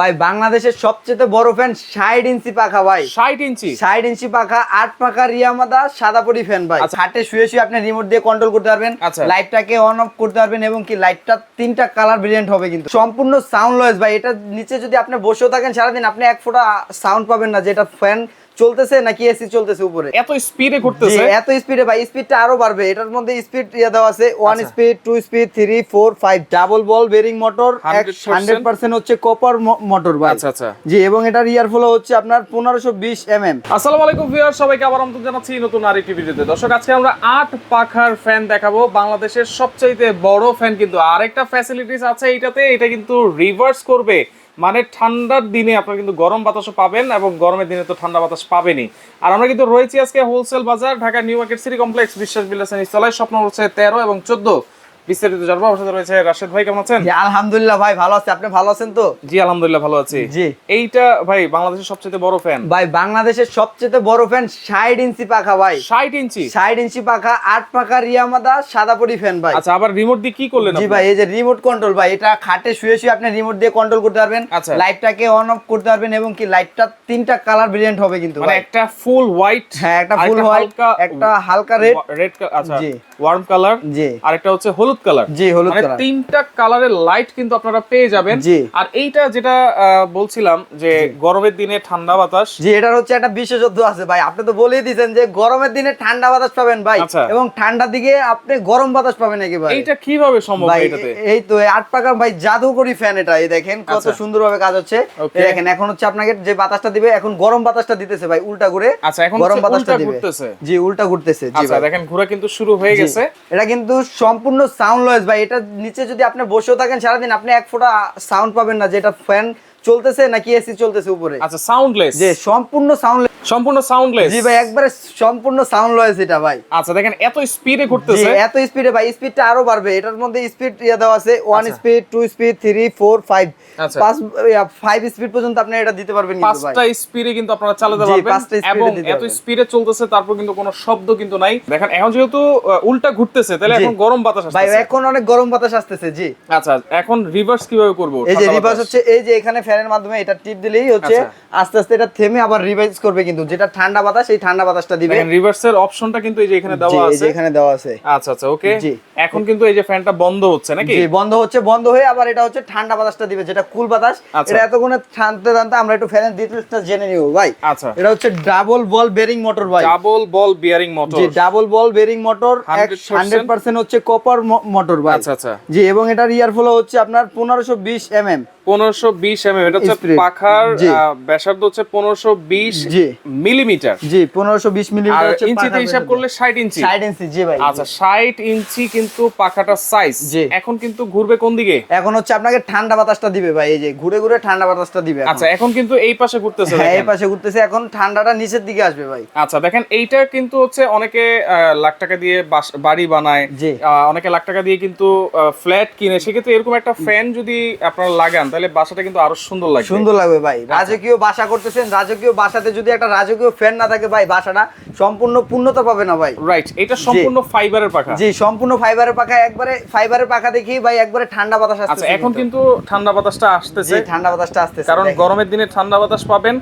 ভাই বাংলাদেশের সবচেয়ে বড় ফ্যান ষাট ইঞ্চি পাখা ভাই। ষাট ইঞ্চি? ষাট ইঞ্চি পাখা আট পাখা রিয়ামাদা সাদা পরি ফ্যান ভাই। হাটে শুয়ে শুয়ে আপনি রিমোট দিয়ে কন্ট্রোল করতে পারবেন আচ্ছা। লাইটটাকে অন অফ করতে পারবেন এবং কি লাইটটা তিনটা কালার ব্রিলিয়েন্ট হবে কিন্তু। সম্পূর্ণ সাউন্ড লয়েস ভাই। এটা নিচে যদি আপনি বসেও থাকেন সারাদিন আপনি এক ফোটা সাউন্ড পাবেন না যেটা ফ্যান চলতেছে নাকি এসি চলতেছে উপরে? এত স্পিডে জি, ঘুরতেছে? এত স্পিডে ভাই স্পিডটা আরও বাড়বে। এটার মধ্যে স্পিড ইয়ে দেওয়া আছে one. Speed two speed three four five double ball bearing motor 100% hundred percent হচ্ছে কপার মোটর ভাই। আচ্ছা আচ্ছা। জি এবং এটার ইয়ার ফ্লো হচ্ছে আপনার পনেরোশো বিশ এম এম আসসালামু আলাইকুম ভিউয়ার সবাইকে আবার আমন্ত্রণ জানাচ্ছি নতুন আরেকটি ভিডিওতে। দর্শক আজকে আমরা আট পাখার ফ্যান দেখাবো। বাংলাদেশের সবচাইতে বড় ফ্যান কিন্তু আরেকটা ফ্যাসিলিটিস আছে এটাতে এটা কিন্তু রিভার্স করবে। মানে ঠান্ডার দিনে আপনারা কিন্তু গরম বাতাসও পাবেন এবং গরমের দিনে তো ঠান্ডা বাতাস পাবেনই। আর আমরা কিন্তু রয়েছি আজকে হোলসেল বাজার Dhaka new market city complex বিশ্বাস বিলাসেন ইস্তলায় স্বপ্ন হচ্ছে তেরো এবং চোদ্দ। বিস্তারিত জানব। আমার সাথে রয়েছে রাশেদ ভাই কেমন আছেন? আলহামদুলিল্লাহ ভাই ভালো আছে। আপনি ভালো আছেন তো? জি আলহামদুলিল্লাহ ভালো আছি। জি। এইটা ভাই বাংলাদেশের সবচেয়ে বড় ফ্যান ভাই বাংলাদেশের সবচেয়ে বড় ফ্যান ষাট ইঞ্চি পাখা ভাই। ষাট ইঞ্চি? ষাট ইঞ্চি পাখা আট পাখা রিয়ামাদা ফ্যান ভাই। আচ্ছা আবার রিমোট দিয়ে কি করলেন জি ভাই এই যে রিমোট কন্ট্রোল ভাই এটা খাটে শুয়ে শুয়ে আপনি রিমোট দিয়ে কন্ট্রোল করতে পারবেন। আচ্ছা। লাইটটাকে অন অফ করতে পারবেন এবং কি লাইটটা তিনটা কালার ব্রিলিয়েন্ট হবে কিন্তু মানে। একটা ফুল হোয়াইট হ্যাঁ একটা ফুল হোয়াইট একটা হালকা রেড রেড আচ্ছা জি। ওয়ার্ম কালার জি। আর একটা হচ্ছে হলুদ কালার। জি হলুদ মানে কালার। তিনটা কালারের লাইট কিন্তু আপনারা পেয়ে যাবেন। আর এইটা যেটা বলছিলাম যে গরমের দিনে ঠান্ডা বাতাস। জি এটার হচ্ছে একটা বিশেষত্ব আছে ভাই। আপনি তো বলেই দিয়েছেন যে গরমের দিনে ঠান্ডা বাতাস পাবেন ভাই। আচ্ছা। এবং ঠান্ডার দিকে আপনি গরম বাতাস পাবেন একেবারে এইটা কীভাবে সম্ভব এটাতে? এই তো আট পাকার ভাই জাদুকরি ফ্যান এটা এই দেখেন কত আচ্ছা। সুন্দরভাবে কাজ হচ্ছে। দেখেন এখন হচ্ছে আপনাকে যে বাতাসটা দিবে এখন গরম বাতাসটা দিতেছে ভাই উল্টা ঘুরে আচ্ছা এখন গরম বাতাসটা দিবে। ঘুরতেছে। জি উল্টা ঘুরতেছে জি আচ্ছা দেখেন ঘোরা কিন্তু শুরু হয়ে গেছে। এটা কিন্তু সম্পূর্ণ সাউন্ড লয়েস ভাই। এটা নিচে যদি আপনি বসেও থাকেন সারাদিন, আপনি এক ফোঁটা সাউন্ড পাবেন না, যেটা ফ্যান চলতেছে নাকি এসি চলতেছে উপরে? আচ্ছা সাউন্ডলেস যে সম্পূর্ণ সাউন্ড সম্পূর্ণ সাউন্ডলেস জি ভাই একবারে সম্পূর্ণ সাউন্ড লয়েস এটা ভাই। আচ্ছা দেখেন এত স্পিডে জি ঘুরতেছে। এত স্পিডে ভাই স্পিডটা আরও বাড়বে। এটার মধ্যে স্পিড ইয়ে দেওয়া আছে ওয়ান আচ্ছা। Speed two speed three four five আচ্ছা। পাঁচ ফাইভ স্পিড পর্যন্ত আপনি এটা দিতে পারবেন কিন্তু ভাই। পাঁচটা স্পিডে কিন্তু আপনারা চালাতে পারবেন এবং এত স্পিডে চলতেছে তারপর কিন্তু কোনো শব্দ কিন্তু নাই। দেখেন এখন যেহেতু উল্টা ঘুরতেছে তাহলে এখন গরম বাতাস আসছে ভাই এখন অনেক গরম বাতাস আসতেছে জি। আচ্ছা এখন রিভার্স কীভাবে করব? এই যে রিভার্স হচ্ছে এই যে এখানে ফ্যানের মাধ্যমে এটা টিপ দিলেই হচ্ছে আচ্ছা। আস্তে আস্তে এটা থেমে আবার রিভাইজ করবে কিন্তু। যেটা ঠান্ডা বাতাস সেই ঠান্ডা বাতাসটা দিবে। রিভার্সের অপশনটা কিন্তু এই যে এখানে দেওয়া আছে। এখানে দেওয়া আছে। আচ্ছা আচ্ছা ওকে। এখন কিন্তু এই যে ফ্যানটা বন্ধ হচ্ছে নাকি? জি বন্ধ হচ্ছে বন্ধ হয়ে আবার এটা হচ্ছে ঠান্ডা বাতাসটা দিবে যেটা কুল বাতাস। আচ্ছা। এটা এতক্ষণে টানতে টানতে আমরা একটু ফ্যানের ডিটেলসটা জেনে নিব ভাই। আচ্ছা। এটা হচ্ছে ডাবল বল বেরিং মোটর ভাই। ডাবল বল বেয়ারিং মোটর জি double ball bearing motor 100% percent হচ্ছে কপার মোটর ভাই। আচ্ছা আচ্ছা। জি এবং এটার ইয়ার ফ্লো হচ্ছে আপনার পনেরোশো বিশ এম এম পনেরোশো বিশ এম এটা হচ্ছে পাখার ব্যাসার্ধ হচ্ছে পনেরোশো বিশ মিলিমিটার। জি পনেরোশো বিশ মিলিমিটার ইঞ্চিতে হিসাব করলে ষাট ইঞ্চি। ষাট ইঞ্চি জি ভাই। আচ্ছা ষাট ইঞ্চি কিন্তু পাখাটার সাইজ জি। এখন কিন্তু ঘুরবে কোন দিকে? এখন হচ্ছে আপনাকে ঠান্ডা বাতাসটা দিবে ভাই এই যে ঘুরে ঘুরে ঠান্ডা বাতাসটা দিবে আচ্ছা এখন কিন্তু এই পাশে ঘুরতেছে হ্যাঁ এই পাশে ঘুরতেছে এখন ঠান্ডাটা নিচের দিকে আসবে ভাই। আচ্ছা দেখেন এইটা কিন্তু হচ্ছে অনেকে লাখ টাকা দিয়ে বাড়ি বানায়। অনেকে লাখ টাকা দিয়ে কিন্তু ফ্ল্যাট কিনে। সেক্ষেত্রে এরকম একটা ফ্যান যদি আপনারা লাগান তাহলে বাসাটা কিন্তু আরও সুন্দর লাগবে। সুন্দর লাগবে ভাই। রাজকীয় বাসা করতেছেন রাজকীয় বাসাতে যদি একটা রাজকীয় ফ্যান না থাকে ভাই বাসাটা সম্পূর্ণ পূর্ণতা পাবে না ভাই। রাইট এটা সম্পূর্ণ ফাইবারের পাখা। জি সম্পূর্ণ ফাইবারের পাখা একবারে ফাইবারের পাখা দেখি ভাই একবারে ঠান্ডা বাতাস আচ্ছা এখন কিন্তু। ঠান্ডা বাতাসটা আসতেছে। ঠান্ডা বাতাসটা আসতেছে কারণ গরমের দিনে ঠান্ডা বাতাস পাবেন।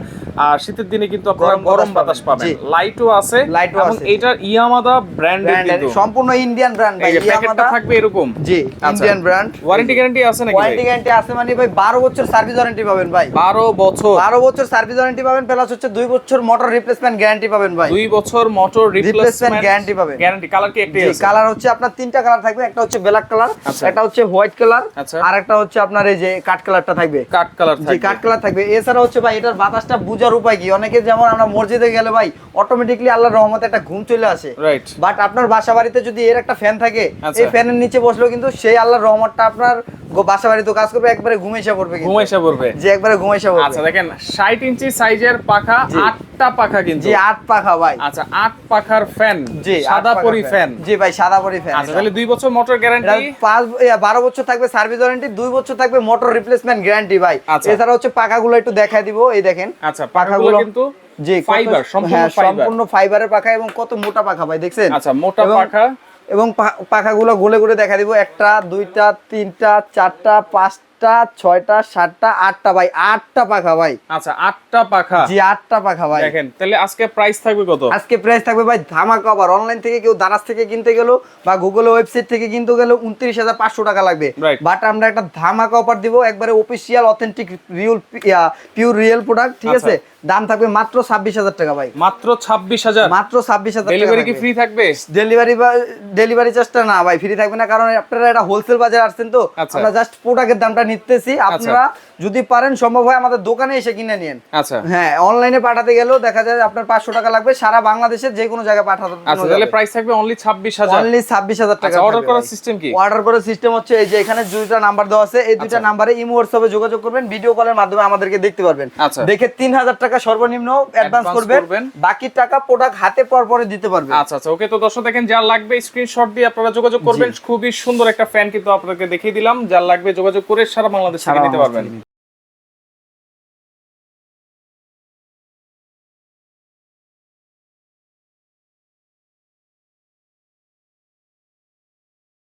আর শীতের দিনে কিন্তু আপনারা গরম বাতাস পাবেন। লাইটও আছে Light ও এবং আছে। এটার ইয়ামাদা ব্র্যান্ডের কিন্তু। সম্পূর্ণ ইন্ডিয়ান ব্র্যান্ড ভাই। ইয়ামাদা থাকবে এরকম। জি। ইন্ডিয়ান ব্র্যান্ড ওয়ারেন্টি গ্যারান্টি আছে নাকি ওয়ারেন্টি গ্যারান্টি আছে মানে ভাই 12 বছর সার্ভিস ওয়ারেন্টি পাবেন ভাই। 12 বছর। 12 বছর সার্ভিস ওয়ারেন্টি পাবেন প্লাস হচ্ছে 2 বছর মোটর রিপ্লেসমেন্ট গ্যারান্টি পাবেন ভাই। দুই বছর মোটর রিপ্লেসমেন্ট guarantee পাবেন। গ্যারান্টি কালার কি একটাই আছে? কালার হচ্ছে আপনার তিনটা কালার থাকবে। একটা হচ্ছে ব্ল্যাক কালার আচ্ছা। একটা হচ্ছে হোয়াইট কালার আচ্ছা। আর একটা হচ্ছে আপনার এই যে কাট কালারটা থাকবে। কাট কালার জি থাকবে। কাট কালার থাকবে। এছাড়া হচ্ছে ভাই এটার বাতাসটা বুঝার উপায় কি? অনেকে যেমন আমরা মসজিদে গেলে ভাই অটোমেটিকলি আল্লাহর রহমতে একটা ঘুম চলে আসে। রাইট বাট আপনার বাসা বাড়িতে যদি এর একটা ফ্যান থাকে আচ্ছা। এই ফ্যানের নিচে বসলেও কিন্তু সেই আল্লাহর রহমতটা আপনার বাসা বাড়িতে কাজ করবে একবারে ঘুমাইসা পড়বে ঘুমাইসা পড়বে। যে একবারে ঘুমাইসা আচ্ছা দেখেন 60 ইঞ্চি সাইজের পাখা আটটা পাখা কিন্তু। জি আট পাখা ভাই। আচ্ছা আট পাখার ফ্যান জি সাদা পরি ফ্যান জি ভাই সাদা পরি ফ্যান আচ্ছা তাহলে দুই বছর মোটর গ্যারান্টি পাঁচ এ, বারো বছর থাকবে সার্ভিস ওয়ারেন্টি দুই বছর থাকবে মোটর রিপ্লেসমেন্ট গ্যারান্টি ভাই। আচ্ছা। এছাড়া হচ্ছে পাখাগুলো একটু দেখাই দিব এই দেখেন। আচ্ছা পাখাগুলো কিন্তু জি ফাইবার সম্পূর্ণ হ্যাঁ, ফাইবার সম্পূর্ণ ফাইবারের পাখা এবং কত মোটা পাখা ভাই দেখছেন? আচ্ছা মোটা পাখা এবং পাখাগুলো গোলে গোলে দেখা দিব। একটা দুইটা তিনটা চারটা পাঁচ পাঁচটা ছয়টা সাতটা আটটা ভাই আটটা পাখা ভাই। আচ্ছা আটটা পাখা। জি আটটা পাখা ভাই। দেখেন তাহলে আজকে প্রাইস থাকবে কত? আজকে প্রাইস থাকবে ভাই ধামাকা আবার। অনলাইন থেকে কেউ দারাজ থেকে কিনতে গেল বা গুগল ওয়েবসাইট থেকে কিনতে গেল উনত্রিশ হাজার পাঁচশো টাকা লাগবে। বাট আমরা একটা ধামাকা অফার দিব একবারে official authentic real pure real product ঠিক আচ্ছা। আছে? দাম থাকবে মাত্র ছাব্বিশ হাজার টাকা ভাই। মাত্র ছাব্বিশ হাজার? মাত্র ছাব্বিশ হাজার ডেলিভারি কি ফ্রি থাকবে? ডেলিভারি ডেলিভারি চার্জটা না ভাই ফ্রি থাকবে না কারণ আপনারা এটা হোলসেল বাজারে আসছেন তো। আচ্ছা। আমরা জাস্ট প্রোডাক্টের দামটা নিতেছি। আপনারা যদি পারেন সম্ভব হয় আমাদের দোকানে এসে কিনে নিন আচ্ছা। হ্যাঁ অনলাইনে পাঠাতে গেলেও দেখা যায় আপনার পাঁচশো টাকা লাগবে সারা বাংলাদেশের যে কোনো জায়গায় পাঠাতে আচ্ছা তাহলে প্রাইস থাকবে অনলি ছাব্বিশ হাজার। অনলি ছাব্বিশ হাজার টাকা আচ্ছা অর্ডার করার সিস্টেম কি? অর্ডার করার সিস্টেম হচ্ছে এই যে এখানে দুইটা নাম্বার দেওয়া আছে। এই দুইটা আচ্ছা। নাম্বারে ইমো হোয়াটসঅ্যাপে যোগাযোগ করবেন ভিডিও কলের মাধ্যমে আমাদেরকে দেখতে পারবেন। আচ্ছা। দেখে তিন হাজার টাকা সর্বনিম্ন অ্যাডভান্স করবেন। বাকি টাকা প্রোডাক্ট হাতে পর পরে দিতে পারবেন। আচ্ছা আচ্ছা ওকে তো দর্শক দেখেন যার লাগবে স্ক্রিনশট দিয়ে আপনারা যোগাযোগ করবেন। খুবই সুন্দর একটা ফ্যান কিন্তু আপনাদেরকে দেখিয়ে দিলাম। যার লাগবে যোগাযোগ করে সারা বাংলাদেশ নিতে পারবেন।